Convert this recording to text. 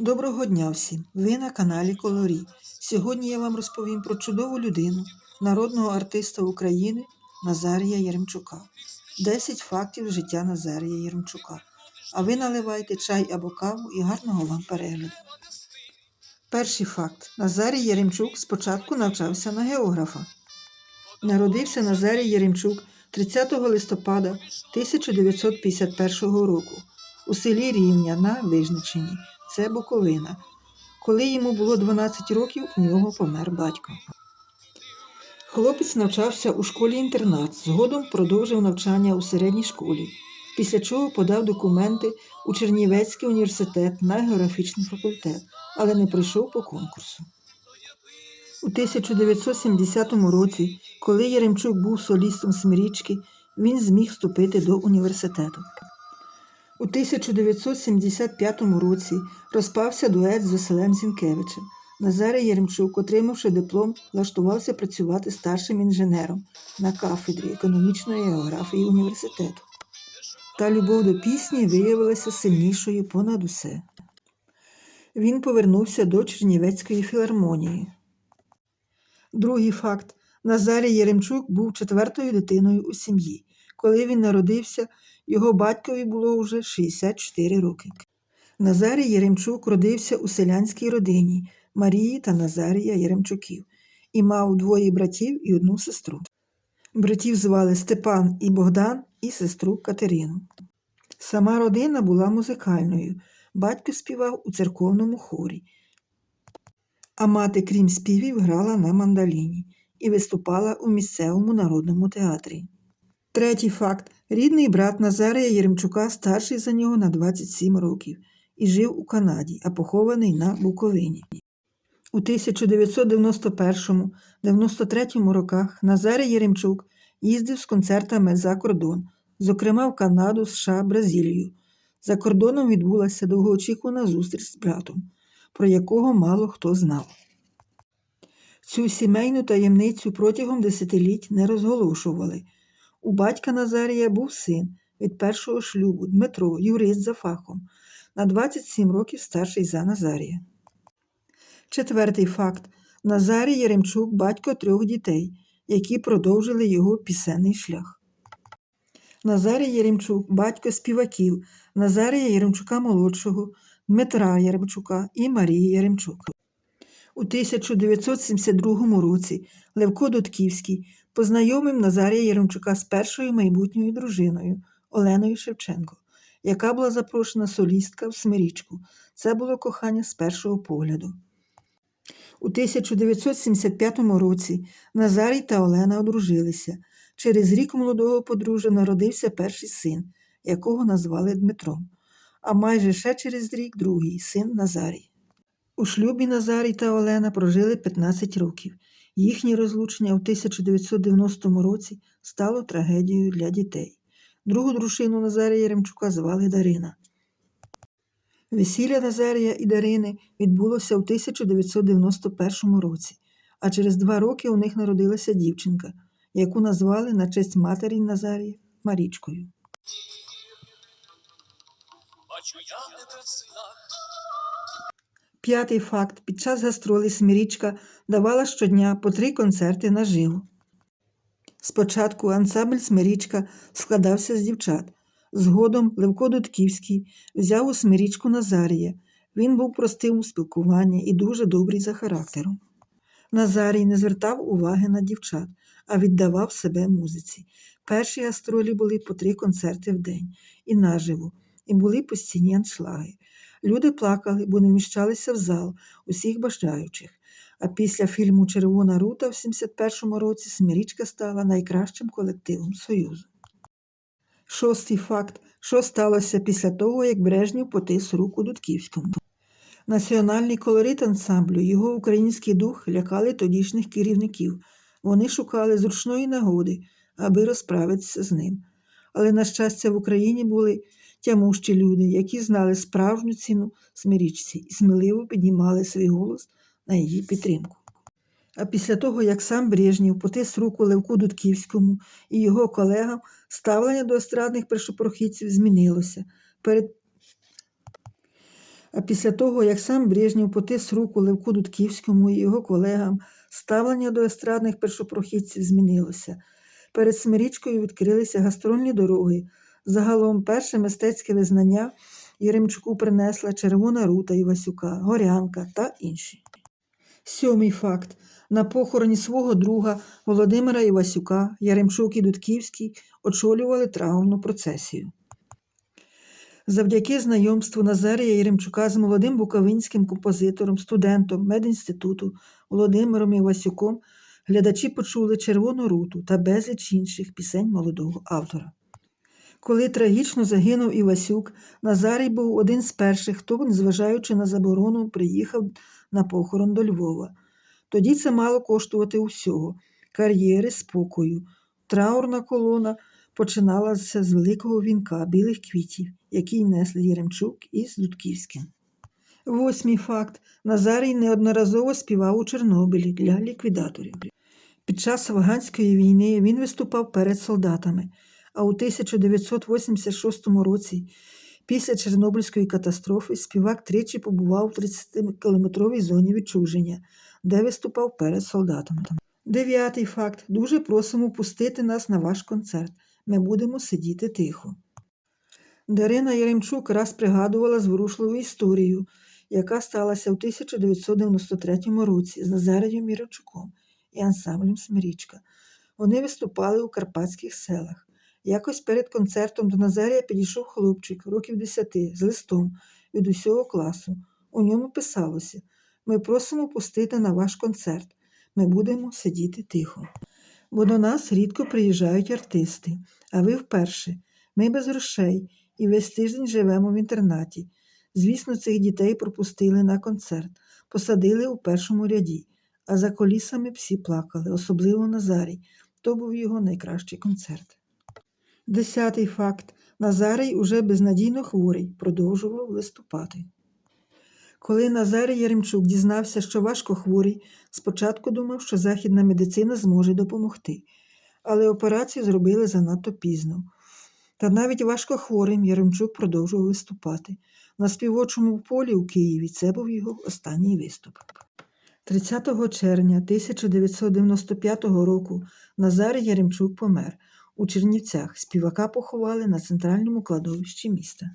Доброго дня всім! Ви на каналі Колорі. Сьогодні я вам розповім про чудову людину, народного артиста України Назарія Єремчука. 10 фактів життя Назарія Єремчука. А ви наливайте чай або каву і гарного вам перегляду. Перший факт. Назарій Єремчук спочатку навчався на географа. Народився Назарій Єремчук 30 листопада 1951 року у селі Рівня на Вижничині. Це Буковина. Коли йому було 12 років, у нього помер батько. Хлопець навчався у школі-інтернат, згодом продовжив навчання у середній школі, після чого подав документи у Чернівецький університет на географічний факультет, але не пройшов по конкурсу. У 1970 році, коли Яремчук був солістом Смирічки, він зміг вступити до університету. У 1975 році розпався дует з Василем Зінкевичем. Назарій Єремчук, отримавши диплом, влаштувався працювати старшим інженером на кафедрі економічної географії університету. Та любов до пісні виявилася сильнішою понад усе. Він повернувся до Чернівецької філармонії. Другий факт. Назарій Єремчук був четвертою дитиною у сім'ї. Коли він народився, його батькові було вже 64 роки. Назарій Єремчук родився у селянській родині Марії та Назарія Єремчуків і мав двоє братів і одну сестру. Братів звали Степан і Богдан і сестру Катерину. Сама родина була музикальною. Батько співав у церковному хорі, а мати, крім співів, грала на мандаліні і виступала у місцевому народному театрі. Третій факт. Рідний брат Назарія Єремчука старший за нього на 27 років і жив у Канаді, а похований на Буковині. У 1991-93 роках Назарій Єремчук їздив з концертами за кордон, зокрема в Канаду, США, Бразилію. За кордоном відбулася довгоочікувана зустріч з братом, про якого мало хто знав. Цю сімейну таємницю протягом десятиліть не розголошували. У батька Назарія був син від першого шлюбу Дмитро, юрист за фахом, на 27 років старший за Назарія. Четвертий факт. Назарій Яремчук батько трьох дітей, які продовжили його пісенний шлях. Назарій Яремчук батько співаків Назарія Яремчука молодшого, Дмитра Яремчука і Марії Яремчук. У 1972 році Левко Дудківський познайомив Назарія Єремчука з першою майбутньою дружиною Оленою Шевченко, яка була запрошена солістка в Смирічку. Це було кохання з першого погляду. У 1975 році Назарій та Олена одружилися. Через рік молодого подружжя народився перший син, якого назвали Дмитром, а майже ще через рік другий син Назарій. У шлюбі Назарій та Олена прожили 15 років. Їхнє розлучення у 1990 році стало трагедією для дітей. Другу дружину Назарія Єремчука звали Дарина. Весілля Назарія і Дарини відбулося у 1991 році, а через два роки у них народилася дівчинка, яку назвали на честь матері Назарія Марічкою. Бачу я снах, П'ятий факт. Під час гастролей Смірічка давала щодня по три концерти наживо. Спочатку ансамбль Смирічка складався з дівчат. Згодом Левко Дудківський взяв у Смирічку Назарія. Він був простим у спілкуванні і дуже добрий за характером. Назарій не звертав уваги на дівчат, а віддавав себе музиці. Перші гастролі були по три концерти в день і наживо, і були постійні аншлаги. Люди плакали, бо не вміщалися в зал усіх бажаючих. А після фільму Червона рута в 71-му році Смірічка стала найкращим колективом Союзу. Шостий факт, що сталося після того, як Брежнєв потис руку Дудківському. Національний колорит ансамблю, його український дух лякали тодішніх керівників. Вони шукали зручної нагоди, аби розправитися з ним. Але, на щастя, в Україні були тямущі люди, які знали справжню ціну смирічці і сміливо піднімали свій голос на її підтримку. А після того, як сам Брежнєв потис руку Левку Дудківському і його колегам, ставлення до естрадних першопрохідців змінилося. Перед А після того, як сам Брежнєв потис руку Левку Дудківському і його колегам, ставлення до естрадних першопрохідців змінилося. Перед Смирічкою відкрилися гастрольні дороги. Загалом перше мистецьке визнання Єремчуку принесла Червона Рута Івасюка, Горянка та інші. Сьомий факт. На похороні свого друга Володимира Івасюка Яремчук і Дудківський очолювали траурну процесію. Завдяки знайомству Назарія Єремчука з молодим буковинським композитором, студентом медінституту Володимиром Івасюком глядачі почули Червону руту та безліч інших пісень молодого автора. Коли трагічно загинув Івасюк, Назарій був один з перших, хто, незважаючи на заборону, приїхав на похорон до Львова. Тоді це мало коштувати усього кар'єри, спокою. Траурна колона починалася з великого вінка білих квітів, який несли Єремчук із Дудківським. Восьмий факт. Назарій неодноразово співав у Чорнобилі для ліквідаторів. Під час афганської війни він виступав перед солдатами, а у 1986 році, після Чорнобильської катастрофи, співак тричі побував у 30-кілометровій зоні відчуження, де виступав перед солдатами. Дев'ятий факт. Дуже просимо пустити нас на ваш концерт. Ми будемо сидіти тихо. Дарина Яремчук раз пригадувала зворушливу історію, яка сталася у 1993 році з Назарієм Яремчуком і ансамблем Смирічка. Вони виступали у карпатських селах. Якось перед концертом до Назарія підійшов хлопчик років 10 з листом від усього класу. У ньому писалося: Ми просимо пустити на ваш концерт. Ми будемо сидіти тихо. Бо до нас рідко приїжджають артисти, а ви вперше. Ми без грошей і весь тиждень живемо в інтернаті. Звісно, цих дітей пропустили на концерт, посадили у першому ряді, а за колісами всі плакали, особливо Назарій. То був його найкращий концерт. Десятий факт. Назарій уже безнадійно хворий, продовжував виступати. Коли Назарій Яремчук дізнався, що важко хворий, спочатку думав, що західна медицина зможе допомогти, але операцію зробили занадто пізно. Та навіть важко хворим Яремчук продовжував виступати. На співочому полі у Києві це був його останній виступ. 30 червня 1995 року Назарій Яремчук помер. У Чернівцях співака поховали на центральному кладовищі міста.